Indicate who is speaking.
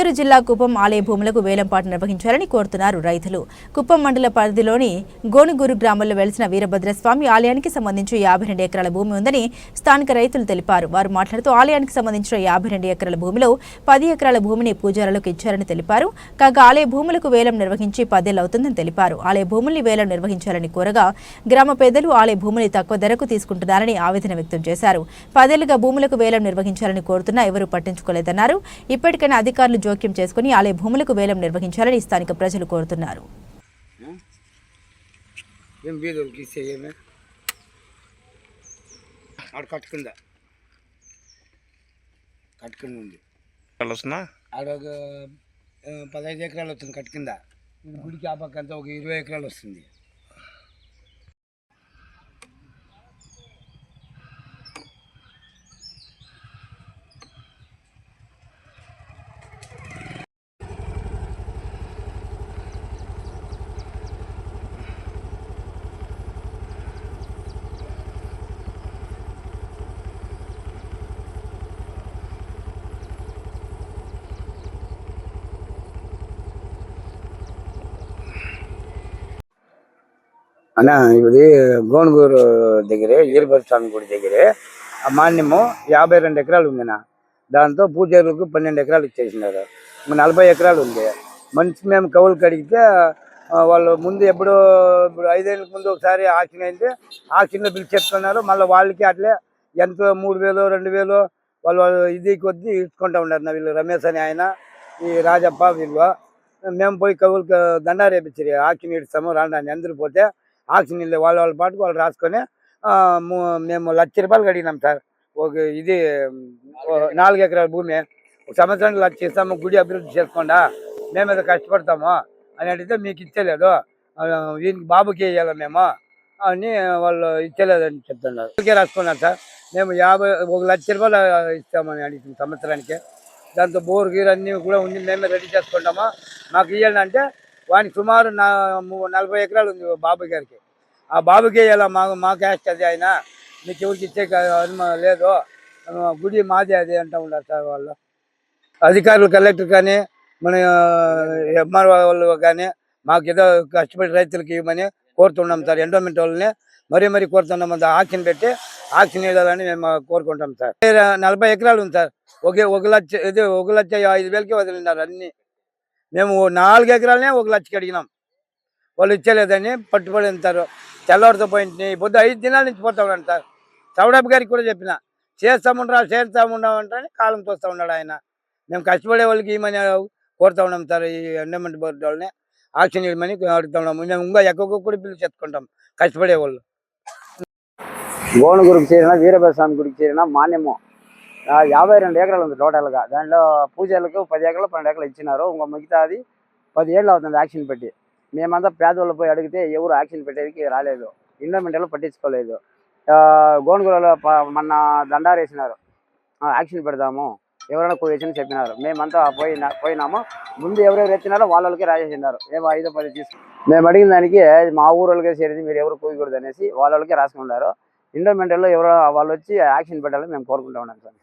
Speaker 1: చిత్తూరు జిల్లా కుప్పం ఆలయ భూములకు వేలంపాట నిర్వహించాలని కోరుతున్నారు రైతులు. కుప్పం మండల పరిధిలోని గోనుగూరు గ్రామంలో వెలిసిన వీరభద్రస్వామి ఆలయానికి సంబంధించి యాభై రెండు ఎకరాల భూమి ఉందని స్థానిక రైతులు తెలిపారు. వారు మాట్లాడుతూ ఆలయానికి సంబంధించిన యాభై రెండు ఎకరాల భూమిలో పది ఎకరాల భూమిని పూజారులకు ఇచ్చారని తెలిపారు. కాగా ఆలయ భూములకు వేలం నిర్వహించి పదేళ్ళవుతుందని తెలిపారు. ఆలయ భూముల్ని వేలం నిర్వహించాలని కోరగా గ్రామ పెద్దలు ఆలయ భూమిని తక్కువ ధరకు తీసుకుంటున్నారని ఆవేదన వ్యక్తం చేశారు. పదేళ్ళుగా భూములకు వేలం నిర్వహించాలని కోరుతున్నా ఎవరూ పట్టించుకోలేదన్నారు. ఇప్పటికైనా అధికారులు జోక్యం చేసుకుని ఆలయ భూములకు వేలం నిర్వహించాలని స్థానిక ప్రజలు కోరుతున్నారు.
Speaker 2: కట్టుకుందా? ఉంది పదహైదు ఎకరాలు వస్తుంది కట్టుకుందా? గుడికి ఆ పక్క అంతా ఒక ఇరవై ఎకరాలు వస్తుంది. అన్న ఇది గోనుగూరు దగ్గరే ఈరభద్ర స్వామి గుడి దగ్గరే. ఆ మాన్యము యాభై రెండు ఎకరాలు ఉందినా దాంతో పూజారులకు పన్నెండు ఎకరాలు ఇచ్చేసినారు. నలభై ఎకరాలు ఉంది. మనిషి మేము కవులు కడిగితే వాళ్ళు ముందు ఎప్పుడో ఇప్పుడు ఐదేళ్ళకి ముందు ఒకసారి ఆక్షన్ అయితే ఆక్షన్లో చెప్తున్నారు. మళ్ళీ వాళ్ళకి అట్లే ఎంతో మూడు వేలు రెండు వేలు వాళ్ళు వాళ్ళు ఇది కొద్దీ ఇచ్చుకుంటా ఉన్నారు. నా వీళ్ళు రమేష్ అని ఆయన ఈ రాజప్ప వీళ్ళు. మేము పోయి కవులకు దండా ఆక్షన్ ఇస్తాము రాండి అందరూ పోతే ఆక్సిజన్ వాళ్ళ వాళ్ళ పాటుకు వాళ్ళు రాసుకొని మేము లక్ష రూపాయలు కడిగినాం సార్. ఒక ఇది నాలుగు ఎకరాల భూమి. ఒక సంవత్సరానికి లక్ష ఇస్తాము గుడి అభివృద్ధి చేసుకోండా? మేము కష్టపడతాము అని అడిగితే మీకు ఇచ్చలేదు దీనికి బాబుకి వేయాలి మేము? అని వాళ్ళు ఇచ్చలేదని చెప్తున్నారు. అందుకే రాసుకున్నారు సార్. మేము యాభై ఒక లక్ష రూపాయలు ఇస్తామని అడిగిన సంవత్సరానికి. దాంతో బోర్ గీర్ అన్నీ కూడా ఉంది మేమే రెడీ చేసుకుంటాము. మాకు ఇవ్వాలంటే వానికి సుమారు నా నలభై ఎకరాలు ఉంది బాబు గారికి. ఆ బాబుకే ఇలా మా మా క్యాస్ట్ అది ఆయన మీకు ఎవరికి ఇచ్చే కా- లేదు. గుడి మాది అది అంటూ ఉన్నారు సార్ వాళ్ళు. అధికారులు కలెక్టర్ కానీ మన ఎంఆర్ఓ వాళ్ళు కానీ మాకు ఏదో కష్టపడి రైతులకు ఇవ్వమని కోరుతున్నాం సార్ ఎండోమెంట్ వాళ్ళని. మరీ మరీ కోరుతున్నాం అది ఆక్షన్ పెట్టి ఆక్షన్ వేయాలని మేము కోరుకుంటాం సార్. నలభై ఎకరాలు ఉంది సార్. ఒకే ఒక లక్ష ఇది ఒక లక్ష ఐదు వేలకి వదిలినారు అన్ని. మేము నాలుగు ఎకరాలనే ఒక లక్షకి అడిగినాం. వాళ్ళు ఇచ్చలేదని పట్టుబడి అంటారు తెల్లవారితో పోయింది. పొద్దు ఐదు దినాల నుంచి పోతా ఉన్నాడు సార్. చౌడప్ప గారికి కూడా చెప్పిన. చేస్తాముండ్రా చేస్తాముండా అంటే కాలం తోస్తూ ఉన్నాడు ఆయన. మేము కష్టపడే వాళ్ళకి ఏమని కోరుతా ఉన్నాం సార్. ఈ ఎండమెంట్ బోర్డు వాళ్ళని ఆక్షన్ చేయమని అడుగుతా ఉన్నాము మేము ఇంకా ఎక్కువ కూడా పిలిచి చెప్పుకుంటాం. కష్టపడే వాళ్ళు.
Speaker 3: గోనుగురికి చేరిన వీరభద్ర స్వామి గుడికి చేరిన మాన్యము. యాభై రెండు ఎకరాలు ఉంది టోటల్గా. దాంట్లో పూజలకు పది ఎకరాలు పన్నెండు ఎకరాలు ఇచ్చినారు. ఇంకో మిగతాది పది ఏళ్ళు అవుతుంది యాక్షన్ పెట్టి. మేమంతా పేదవాళ్ళు పోయి అడిగితే ఎవరు యాక్షన్ పెట్టేది రాలేదు. ఇండోమెంటల్ పట్టించుకోలేదు. ఆ, గోనుగులలో మొన్న దండారేసినారు. యాక్షన్ పెడదాము. ఎవరైనా కూర్చొని చెప్పినారు. మేమంతా పోయినా పోయినాము. ముందు ఎవరెవరు ఎత్తినారో వాళ్ళకి రాసేసినారు. ఏమో ఐదో పది తీసుకు మేము అడిగిన దానికి మా ఊరోళ్ళకే చేరింది మీరు ఎవరు కూయకూడదు అనేసి వాళ్ళకి రాసుకున్నారు. ఇండోమెంటల్లో ఎవరో వాళ్ళు వచ్చి యాక్షన్ పెట్టాలని మేము కోరుకుంటా ఉన్నాం సార్.